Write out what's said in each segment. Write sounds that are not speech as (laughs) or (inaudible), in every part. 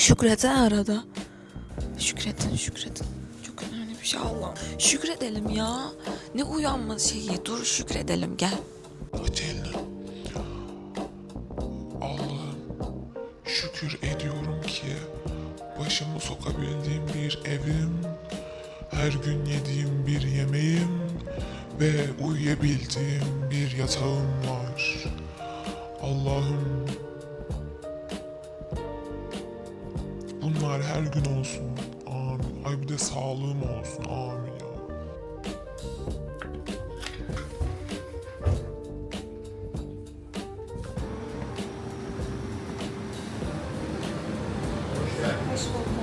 Şükredin arada. Şükredin, şükredin. Çok önemli bir şey Allah. Şükredelim ya. Ne uyanma şeyi. Dur şükredelim gel. Aç elini. Allah'ım şükür ediyorum ki başımı sokabildiğim bir evim, her gün yediğim bir yemeğim ve uyuyabildiğim bir yatağım var. Allah'ım bunlar her gün olsun. Amin. Ay bir de sağlığım olsun. Amin ya. Yeni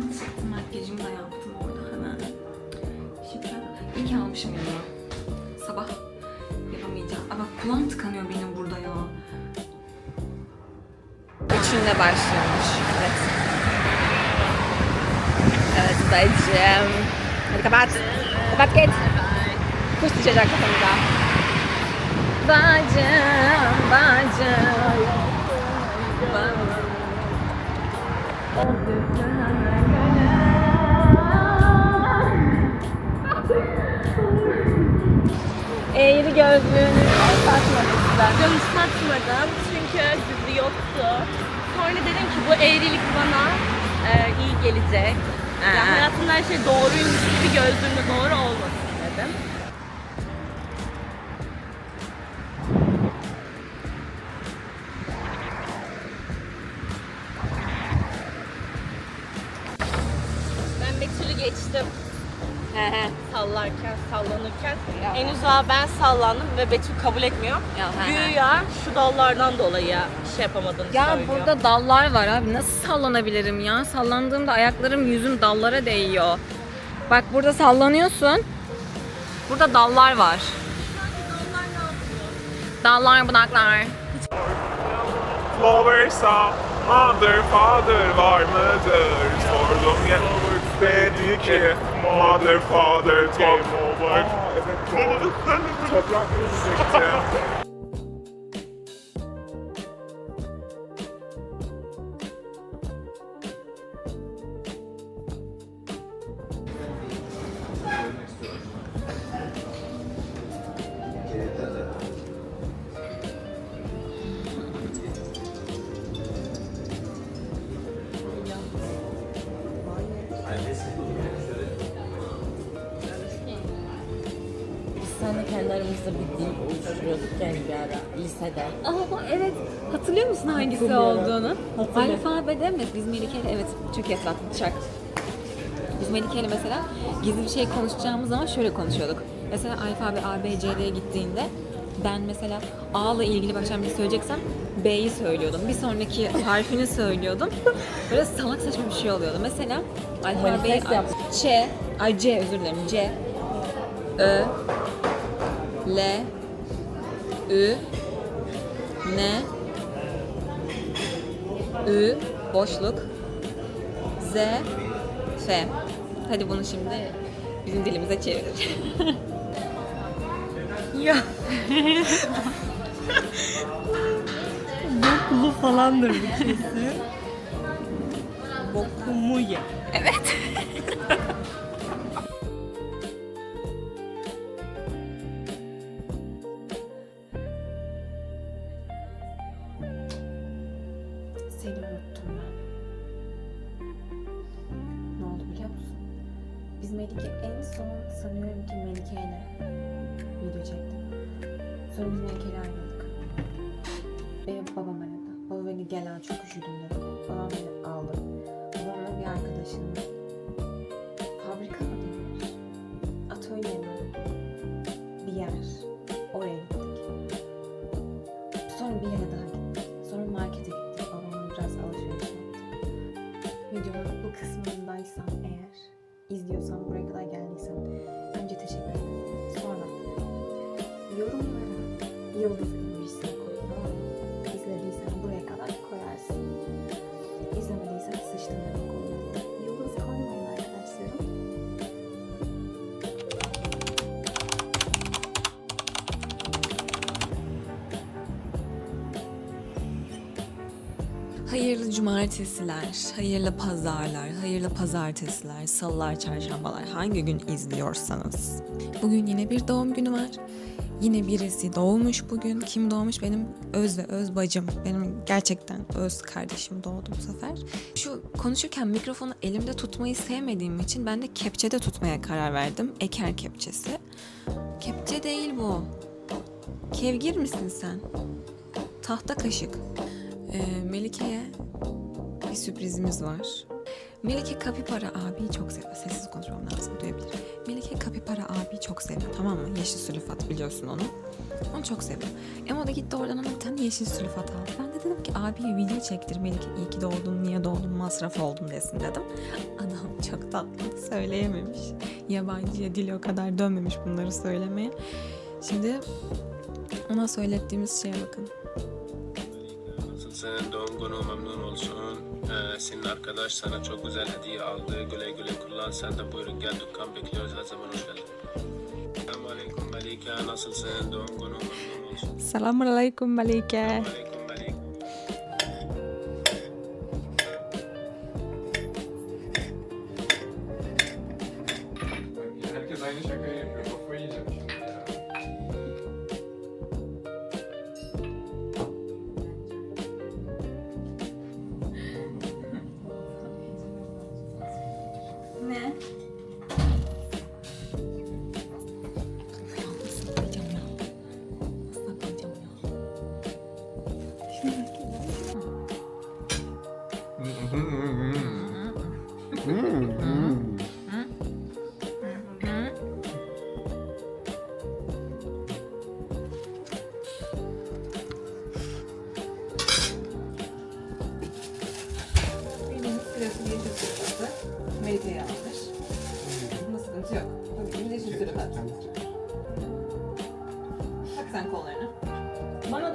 Çıktım makyajımı da yaptım orada hemen. Şükür. İyi almışım yanıma. Sabah yapamayacağım. Aa bak kulağım tıkanıyor benim burada ya. Üçünle başlıyormuş. Evet. Evet dayıcığım. Hadi kapat. Kapat git. Kuş düşecek kafamıza. Bacım, bacım. Eğri gözlüğünü takmamışlar. Canım satmadım çünkü dizi yoktu. Sonra dedim ki bu eğrilik bana e, iyi gelecek. Aa. Ya hayatımda her şey doğruymuş gibi gözlüğümde doğru olmasın dedim. Ya. En uzağa ben sallandım ve Betül kabul etmiyor. Ya, he he. Güya şu dallardan dolayı şey yapamadığını Ya söylüyor. burada dallar var abi. Nasıl sallanabilirim ya? Sallandığımda ayaklarım yüzüm dallara değiyor. Bak burada sallanıyorsun. Burada dallar var. Dallar, budaklar. Loversa mother father var mıdır? Sordum yetmedi ki mother father game over. Aa, evet doğru. Toprak kendi aramızda bir dil oluşturuyorduk yani bir ara lisede. Aa evet. Hatırlıyor musun hangisi Hatırlıyorum. olduğunu? Hatırlıyorum. Alfabede mi? Biz Melike'yle evet çok iyi hatırlattın. Çak. Biz Melike'yle mesela gizli bir şey konuşacağımız zaman şöyle konuşuyorduk. Mesela alfabe A, B, C, D'ye gittiğinde ben mesela A ile ilgili başlayan bir şey söyleyeceksem B'yi söylüyordum. Bir sonraki harfini söylüyordum. Böyle salak saçma bir şey oluyordu. Mesela alfabeyi Ç, ay C özür dilerim. C, Ö, L, Ü, N, Ü, boşluk, Z, F. Hadi bunu şimdi bizim dilimize çevir. (laughs) Ya. Boklu falandır bu kesin. Bokumu ye. Seni Benim babam aradı. Baba beni gel al çok üşüdüm dedi. Babam beni aldı. Babamla bir arkadaşının fabrika mı denir? Atölye mi? Bir yer. Oraya gittik. Sonra bir yere daha gittik. Sonra markete gittik. Babamla biraz alışveriş yaptık. Videonun bu kısmındaysan eğer, izliyorsan, buraya kadar geldiysen önce teşekkür ederim. Sonra yorumlara yıldız emojisi Hayırlı cumartesiler, hayırlı pazarlar, hayırlı pazartesiler, salılar, çarşambalar hangi gün izliyorsanız. Bugün yine bir doğum günü var. Yine birisi doğmuş bugün. Kim doğmuş? Benim öz ve öz bacım. Benim gerçekten öz kardeşim doğdu bu sefer. Şu konuşurken mikrofonu elimde tutmayı sevmediğim için ben de kepçede tutmaya karar verdim. Eker kepçesi. Kepçe değil bu. Kevgir misin sen? Tahta kaşık. Ee, Melike'ye bir sürprizimiz var. Melike Kapipara abiyi çok seviyor. Sessiz konuşmam lazım duyabilir. Melike Kapipara abiyi çok seviyor tamam mı? Yeşil sülfat biliyorsun onu. Onu çok seviyor. Emo da gitti oradan ona tane yeşil sülfat aldı. Ben de dedim ki abiye video çektir Melike iyi ki doğdun, niye doğdun, masraf oldun desin dedim. Adam çok tatlı söyleyememiş. Yabancıya dili o kadar dönmemiş bunları söylemeye. Şimdi ona söylettiğimiz şeye bakın. Nasılsın? Doğum günü memnun olsun. Ee, senin arkadaş sana çok güzel hediye aldı. Güle güle kullan. Sen de buyurun gel dükkan bekliyoruz. Her zaman hoş geldin. Selamun Aleyküm Melike. Nasılsın? Doğum günü memnun olsun. Selamun Aleyküm Melike.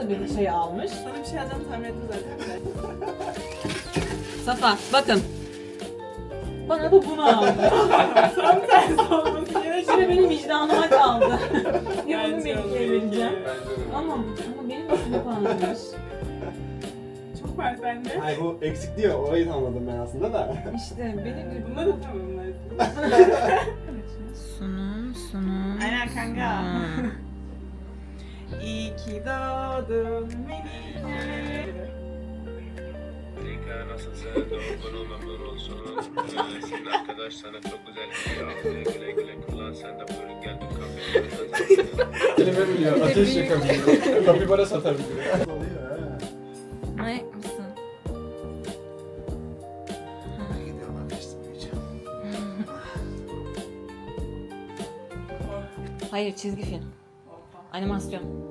Bir şey almış. Sana bir şey alacağım tahmin ettim zaten. (laughs) Safa bakın. Bana da bunu aldı. (laughs) Tam tersi olması gerekiyor. Şimdi benim vicdanıma kaldı. (laughs) ya bunu de. Ama, ama benim de sınıf almış. Çok var bende. Hayır bu eksik diyor. Orayı tanımadım ben aslında da. İşte benim Bunlar da tamam bunlar. Sunum, sunum. Aynen kanka. Hmm. Ki doğdun Melike. Melike nasılsın? Doğum memnun olsun. Ee, senin arkadaş sana çok güzel hediye aldı. Güle güle kullan. Sen de buyurun gel dükkan. Kelime biliyor, ateş yakabiliyor. Kapibara satabiliyor. Manyak mısın? Ateşlemeyeceğim. Hayır çizgi film. Animasyon.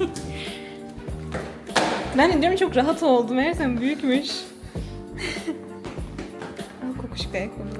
(laughs) ben de diyorum çok rahat oldu. Meğersem büyükmüş. Kokuşuk ayakkabılarına. Nasıl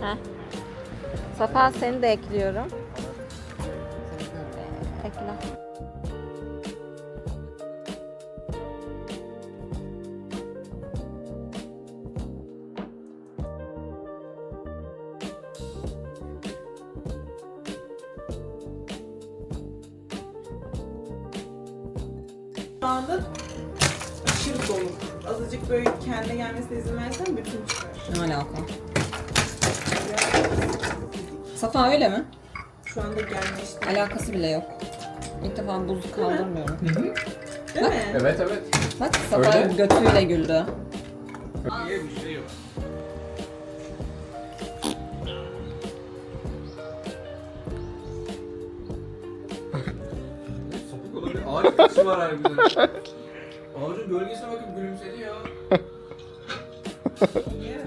Heh. Safa seni de ekliyorum. Ekle. Şu anda aşırı dolu. Azıcık böyle kendine gelmesine izin versen bütün çıkar. Ne alaka? Safa öyle mi? Şu anda gelmişti. Alakası bile yok. İlk defa buzu kaldırmıyorum. Değil mi? Evet evet. Bak Safa Öyle. götüyle güldü. İyi bir şey var. Sapık olabilir. Ağaç kısmı var harbiden. Ağacın gölgesine bakıp gülümsedi ya. Niye?